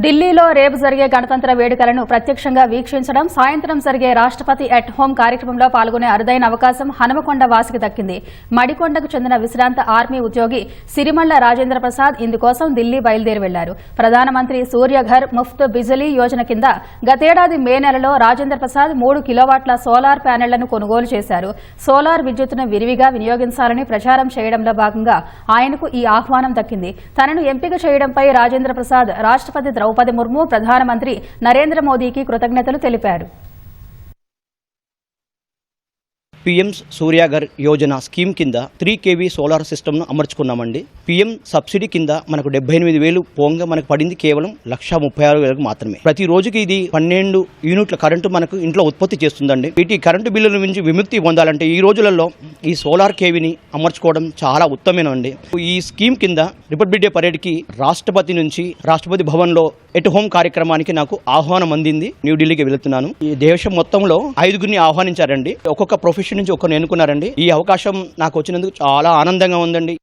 ఢిల్లీలో రేపు జరిగే గణతంత్ర వేడుకలను ప్రత్యక్షంగా వీక్షించడం సాయంత్రం జరిగే రాష్ట్రపతి అట్ హోం కార్యక్రమంలో పాల్గొనే అరుదైన అవకాశం హనుమకొండ వాసికి దక్కింది. మడికొండకు చెందిన విశ్రాంత ఆర్మీ ఉద్యోగి సిరిమళ్ళ రాజేంద్ర ప్రసాద్ ఇందుకోసం ఢిల్లీ బయలుదేరి వెళ్ళారు. ప్రధానమంత్రి సూర్యఘర్ ముఫ్త్ బిజిలీ యోజన కింద గతేడాది మే నెలలో రాజేంద్ర ప్రసాద్ మూడు కిలోవాట్ల సోలార్ ప్యానెళ్ళను కొనుగోలు చేశారు. సోలార్ విద్యుత్తును విరివిగా వినియోగించాలని ప్రచారం చేయడంలో భాగంగా ఆయనకు ఈ ఆహ్వానం దక్కింది. తనను ఎంపిక చేయడంపై రాజేంద్ర ప్రసాద్ రాష్ట్రపతి ద్రౌపది ముర్ము ప్రధానమంత్రి నరేంద్ర మోదీకి కృతజ్ఞతలు తెలిపారు. పిఎం సూర్యాగర్ యోజన స్కీమ్ కింద త్రీ కేవీ సోలార్ సిస్టమ్ను అమర్చుకున్నామండి. పిఎం సబ్సిడీ కింద మనకు డెబ్బై ఎనిమిది వేలు పోంగా మనకు పడింది కేవలం లక్ష ముప్పై ఆరు వేలకు మాత్రమే. ప్రతి రోజుకి ఇది పన్నెండు యూనిట్ల కరెంటు మనకు ఇంట్లో ఉత్పత్తి చేస్తుందండి. వీటి కరెంటు బిల్లుల నుంచి విముక్తి పొందాలంటే ఈ రోజులలో ఈ సోలార్ కేవీని అమర్చుకోవడం చాలా ఉత్తమమైనవండి ఈ స్కీమ్ కింద రిపబ్లిక్ డే పరేడ్కి రాష్ట్రపతి నుంచి రాష్ట్రపతి భవన్లో ఎట్ హోమ్ కార్యక్రమానికి నాకు ఆహ్వానం అందింది. న్యూఢిల్లీకి వెళుతున్నాను. ఈ దేశం మొత్తంలో ఐదుగురిని ఆహ్వానించారండి. ఒక్కొక్క ప్రొఫెషన్ నుంచి ఒక్కరిని ఎన్నుకున్నారండి? ఈ అవకాశం నాకు వచ్చినందుకు చాలా ఆనందంగా ఉందండి.